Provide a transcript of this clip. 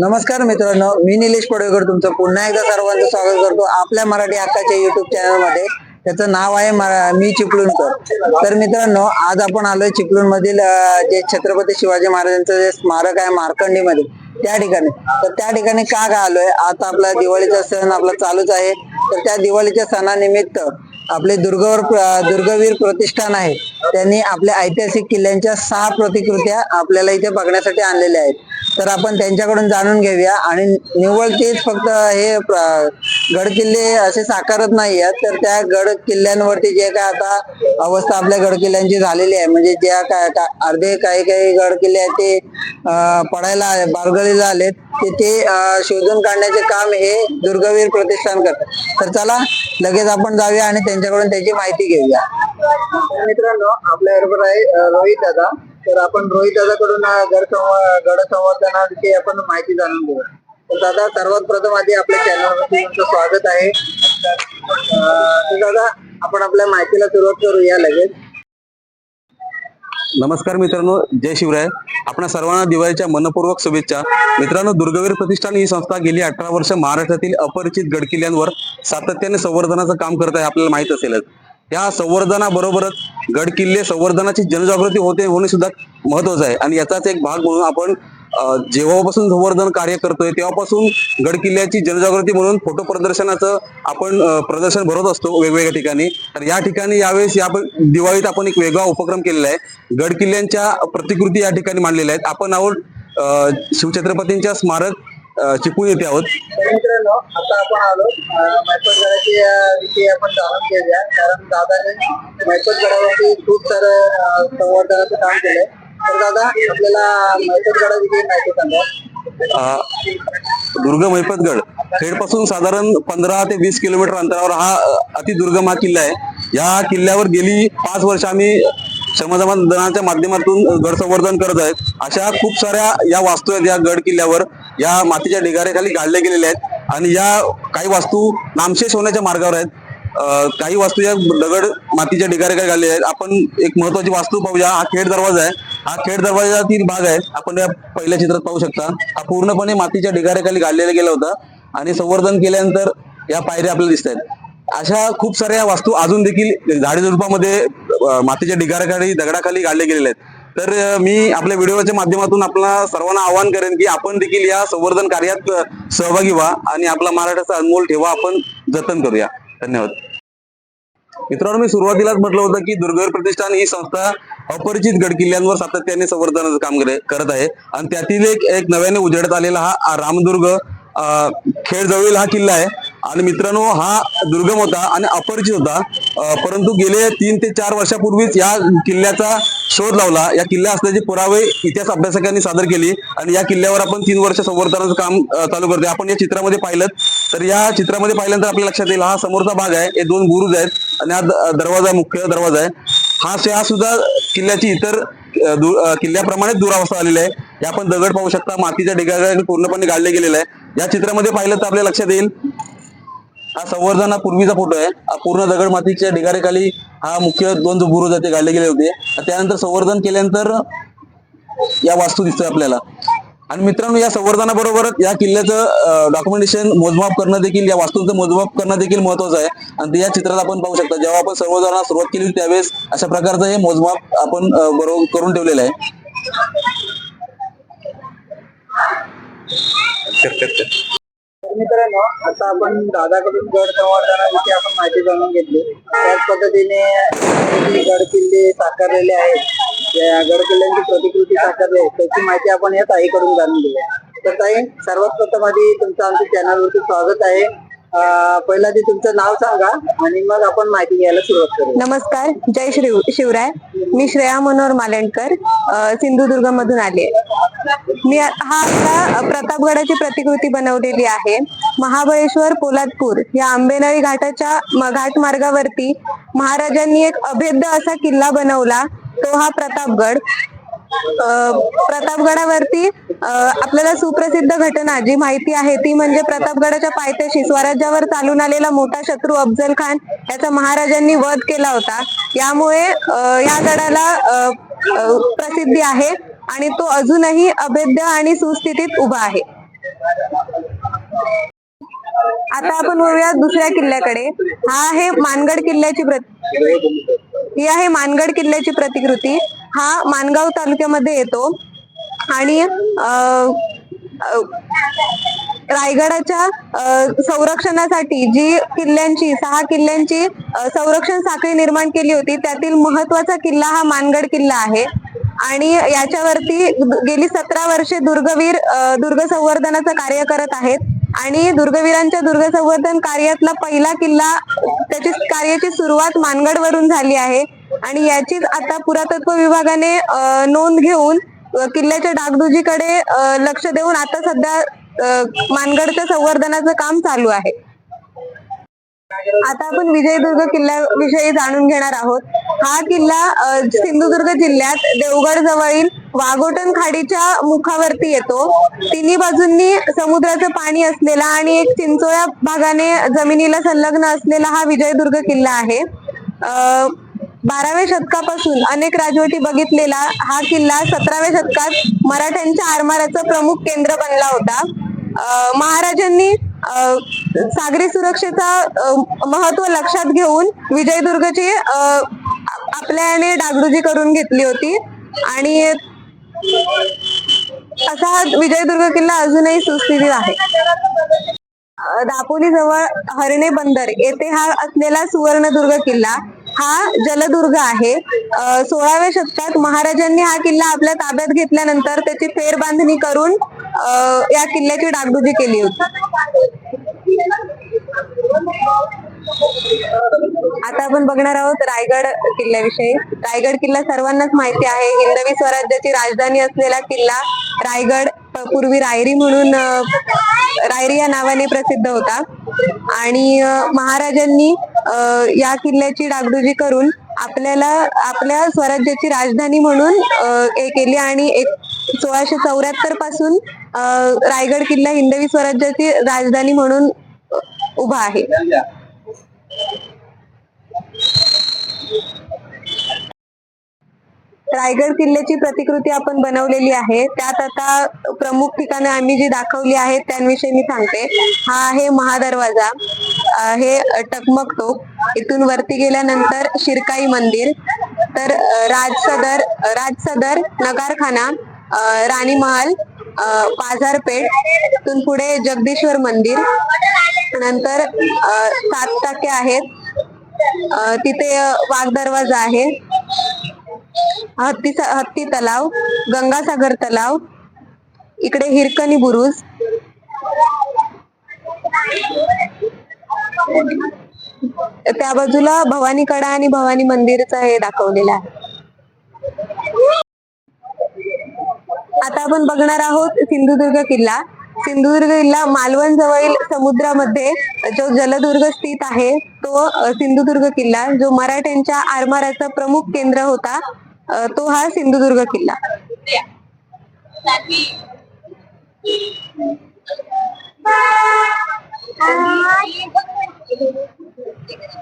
नमस्कार मित्रांनो मी निलेश पडवेकर तुमचं पुन्हा एकदा सर्वांचं स्वागत करतो आपल्या मराठी हक्काच्या युट्यूब चॅनलमध्ये त्याचं नाव आहे मी चिपळूणकर. तर मित्रांनो आज आपण आलोय चिपळूण मधील जे छत्रपती शिवाजी महाराजांचं जे स्मारक आहे मार्कंडी मध्ये त्या ठिकाणी. तर त्या ठिकाणी का का आलोय? आता आपला दिवाळीचा सण आपला चालूच आहे. तर त्या दिवाळीच्या सणानिमित्त आपले दुर्गवर दुर्गवीर प्रतिष्ठान आहे. त्यांनी आपल्या ऐतिहासिक किल्ल्यांच्या सहा प्रतिकृत्या आपल्याला इथे बघण्यासाठी आणलेल्या आहेत. तर आपण त्यांच्याकडून जाणून घेऊया. आणि निव्वळ तेच फक्त हे गड किल्ले असे साकारत नाही आहेत. तर त्या गड किल्ल्यांवरती जे काय आता अवस्था आपल्या गड किल्ल्यांची झालेली आहे. म्हणजे ज्या काय अर्धे काही काही गड किल्ले आहेत ते पडायला बारगळीला आलेत ते ते शोधून काढण्याचे काम हे दुर्गवीर प्रतिष्ठान करतात. तर चला लगेच आपण जाऊया आणि त्यांच्याकडून त्याची माहिती घेऊया. मित्रांनो आपल्या बरोबर आहे रोहित दादा. तर आपण रोहित दादाकडून अं, गड गड संवर्धनाविषयी आपण माहिती जाणून घेऊ तर दादा सर्वात प्रथम आधी आपल्या चॅनलवरती तुमचं स्वागत आहे. तर दादा आपण आपल्या माहितीला सुरुवात करूया लगेच. नमस्कार मित्रांनो जय शिवराय. आपण सर्वांना दिवाळीच्या मनपूर्वक शुभेच्छा. मित्रांनो दुर्गवीर प्रतिष्ठान ही संस्था गेली अठरा वर्ष महाराष्ट्रातील अपरिचित गडकिल्ल्यांवर सातत्याने संवर्धनाचं काम करत आहे आपल्याला माहीत असेलच. या संवर्धनाबरोबरच गड किल्ले संवर्धनाची जनजागृती होते होणे सुद्धा महत्वाचं आहे. आणि याचाच एक भाग म्हणून आपण जेव्हापासून संवर्धन कार्य करतोय तेव्हापासून गड किल्ल्याची जनजागृती म्हणून फोटो प्रदर्शनाचं आपण प्रदर्शन भरत असतो वेगवेगळ्या ठिकाणी. तर या ठिकाणी यावेळेस या दिवाळीत आपण एक वेगळा उपक्रम केलेला आहे. गड किल्ल्यांच्या प्रतिकृती या ठिकाणी मांडलेल्या आहेत. आपण आहोत शिवछत्रपतींच्या स्मारक अं, चिपळूण येथे आहोत. आता आपण आलो विषयी आपण जाणून घेऊया. कारण दादाने मैपतगडावरती खूप सारं संवर्धनाचं काम केलंय. तर दादा आपल्याला मैपतगडाविषयी माहिती सांगा. दुर्ग मैपतगड खेडपासून साधारण पंधरा ते वीस किलोमीटर अंतरावर हा अतिदुर्गम हा किल्ला आहे. या किल्ल्यावर गेली पाच वर्ष आम्ही श्रमदानाच्या माध्यमातून गड संवर्धन करत आहेत. अशा खूप साऱ्या या वास्तू आहेत या गड किल्ल्यावर. या मातीच्या ढिगाऱ्याखाली गाडल्या गेलेल्या आहेत. आणि या काही वास्तू नामशेष होण्याच्या मार्गावर आहेत. काही वास्तू या दगड मातीच्या ढिगाऱ्याकडे गाडलेल्या आहेत. आपण एक महत्वाची वास्तू पाहूया. हा खेड दरवाजा आहे. हा खेड दरवाजातील भाग आहे. आपण या पहिल्या चित्रात पाहू शकता. हा पूर्णपणे मातीच्या ढिगाऱ्याखाली गाडलेला गेला होता आणि संवर्धन केल्यानंतर या पायऱ्या आपल्याला दिसत आहेत. अशा खूप साऱ्या वास्तू अजून देखील झाडेझुडपामध्ये मातीच्या ढिगाऱ्याखाली दगडाखाली गाडले गेलेल्या आहेत. तर मी आपल्या व्हिडिओच्या माध्यमातून आपला सर्वांना आवाहन करेन की आपण देखील या संवर्धन कार्यात सहभागी व्हा आणि आपला महाराष्ट्राचा अनमोल ठेवा आपण जतन करूया. धन्यवाद. मित्रांनो मी सुरुवातीलाच म्हटलं होतं की दुर्गवीर प्रतिष्ठान ही संस्था अपरिचित गडकिल्ल्यांवर सातत्याने संवर्धनाचं काम करत आहे. आणि त्यातील एक एक नव्याने उजेडत आलेला हा रामदुर्ग अं, खेडजवळील हा किल्ला आहे. आणि मित्रांनो हा दुर्गम होता आणि अपरिचित होता. परंतु गेले तीन ते चार वर्षापूर्वीच या किल्ल्याचा शोध लावला. या किल्ला असल्याचे पुरावे इतिहास अभ्यासकांनी सादर केली आणि या किल्ल्यावर आपण तीन वर्ष संवर्धनाचं काम चालू करतोय. आपण या चित्रामध्ये पाहिलं तर या चित्रामध्ये पाहिल्यानंतर आपल्या लक्षात येईल हा समोरचा भाग आहे. हे दोन बुरुज आहेत आणि हा दरवाजा मुख्य दरवाजा आहे. हा हा सुद्धा किल्ल्याची इतर किल्ल्याप्रमाणे दुरावस्था आलेली आहे. हे आपण दगड पाहू शकता. मातीच्या ढिगाऱ्या पूर्णपणे गाडले गेलेला आहे. या चित्रामध्ये पाहिलं तर आपल्या लक्षात येईल हा संवर्धना पूर्वीचा फोटो आहे. हा पूर्ण दगड मातीच्या ढिगाऱ्याखाली हा मुख्य दोन बुरुज आहे ते गाडले गेले होते. त्यानंतर संवर्धन केल्यानंतर या वास्तू दिसतोय आपल्याला. आणि मित्रांनो या संवर्धनाबरोबरच या किल्ल्याचं डॉक्युमेंटेशन मोजमाप करणं देखील या वास्तूंचं मोजमाप करणं देखील महत्वाचं आहे. आणि ते या चित्रात आपण पाहू शकता. जेव्हा आपण संवर्धनाला सुरुवात केली त्यावेळेस अशा प्रकारचं हे मोजमाप आपण बरोबर करून ठेवलेलं आहे. मित्रांनो आता आपण दादाकडून गड संवर्धनाविषयी आपण माहिती जाणून घेतली. त्याच पद्धतीने जे गड किल्ले साकारलेले आहेत त्या गड किल्ल्यांची प्रतिकृती साकारली आहे त्याची माहिती आपण या ताईकडून जाणून घेऊया. तर ताई सर्वात प्रथम आधी तुमचं आमच्या चॅनलवरती स्वागत आहे. पहिला ते तुमचं नाव सांगा आणि मग आपण माहिती घ्यायला सुरुवात करू. नमस्कार जय श्री शिवराय. मी श्रेया मनोहर मालेंडकर सिंधुदुर्ग मधून आले मी हा आता प्रतापगडाची प्रतिकृती बनवलेली आहे. महाबळेश्वर पोलादपूर या आंबेनळी घाटाच्या घाट मार्गावरती महाराजांनी एक अभेद्य असा किल्ला बनवला. तो हा प्रतापगड. प्रतापगडावरती आपल्याला सुप्रसिद्ध घटना जी माहिती आहे ती म्हणजे प्रतापगडाच्या पायथ्याशी स्वराज्यावर चालून आलेला मोठा शत्रू अफजल खान याचा महाराजांनी वध केला होता. यामुळे या गडाला प्रसिद्धी आहे आणि तो अजूनही अभेद्य आणि सुस्थितीत उभा आहे. आता आपण वळूया दुसऱ्या किल्ल्याकडे. हा आहे मानगड किल्ल्याची ही आहे मानगड किल्ल्याची प्रतिकृती. हा मानगाव तालुक्यामध्ये येतो. आणि रायगडाच्या संरक्षणासाठी जी किल्ल्यांची सहा किल्ल्यांची संरक्षण साखळी निर्माण केली होती त्यातील महत्त्वाचा किल्ला हा मानगड किल्ला आहे. आणि याच्यावरती गेली सतरा वर्षे दुर्गवीर दुर्ग संवर्धनाचं कार्य करत आहेत. आणि दुर्गवीरांच्या दुर्ग संवर्धन कार्यातला पहिला किल्ला त्याची कार्याची सुरुवात मानगड वरून झाली आहे. आणि याचीच आता पुरातत्व विभागाने नोंद घेऊन किल्ल्याच्या डागडुजीकडे लक्ष देऊन आता सध्या मानगडच्या संवर्धनाचं काम चालू आहे. आता आपण विजयदुर्ग किल्ल्याविषयी जाणून घेणार आहोत. हा किल्ला सिंधुदुर्ग जिल्ह्यात देवगड जवळील वाघोटन खाडीच्या मुखावरती येतो. तिन्ही बाजूंनी समुद्राचं पाणी असलेला आणि एक चिंचोळ्या भागाने जमिनीला संलग्न असलेला हा विजयदुर्ग किल्ला आहे. बाराव्या शतकापासून अनेक राजवटी बघितलेला हा किल्ला सतराव्या शतकात मराठ्यांच्या आरमाराचं प्रमुख केंद्र बनला होता. महाराजांनी सागरी सुरक्षेचा महत्त्व लक्षात घेऊन विजयदुर्गची अ, आपल्या याने डागडुजी करून घेतली होती. आणि असा हा विजयदुर्ग किल्ला अजूनही सुस्थितीत आहे. दापोली जवळ हरणे बंदर येथे हा असलेला सुवर्णदुर्ग किल्ला हा जलदुर्ग आहे. सोळाव्या शतकात महाराजांनी हा किल्ला आपल्या ताब्यात घेतल्यानंतर त्याची फेरबांधणी करून या किल्ल्याची डागडुजी केली होती. आता आपण बघणार आहोत रायगड किल्ल्याविषयी. रायगड किल्ला सर्वांनाच माहिती आहे. हिंदवी स्वराज्याची राजधानी असलेला किल्ला रायगड पूर्वी रायरी म्हणून रायरी या नावाने प्रसिद्ध होता. आणि महाराजांनी या किल्ल्याची डागडुजी करून आपल्याला आपल्या स्वराज्याची राजधानी म्हणून हे केली आणि एक सोळाशे चौऱ्याहत्तरपासून रायगड किल्ला हिंदवी स्वराज्याची राजधानी म्हणून उभा आहे. रायगड किल्ल्याची प्रतिकृती आपण बनवलेली आहे. त्यात आता प्रमुख ठिकाणं आम्ही जी दाखवली आहेत त्यांविषयी मी सांगते. हा आहे महादरवाजा. हे टकमक इथून वरती गेल्यानंतर शिरकाई मंदिर. तर राजसदर राजसदर नगारखाना राणी महाल बाजारपेठ इथून पुढे जगदीश्वर मंदिर. नंतर सात टाके आहेत. तिथे वाघ दरवाजा आहे. हत्ती हत्ती तलाव गंगासागर तलाव इकडे हिरकणी बुरुज. त्या बाजूला भवानी कडा आणि भवानी मंदिरचं हे दाखवलेलं आहे. आता आपण बघणार आहोत सिंधुदुर्ग किल्ला. सिंधुदुर्ग जिल्हा मालवण जवळील समुद्रामध्ये जो जलदुर्ग स्थित आहे तो सिंधुदुर्ग किल्ला जो मराठ्यांच्या आरमाराचा प्रमुख केंद्र होता तो हा सिंधुदुर्ग किल्ला.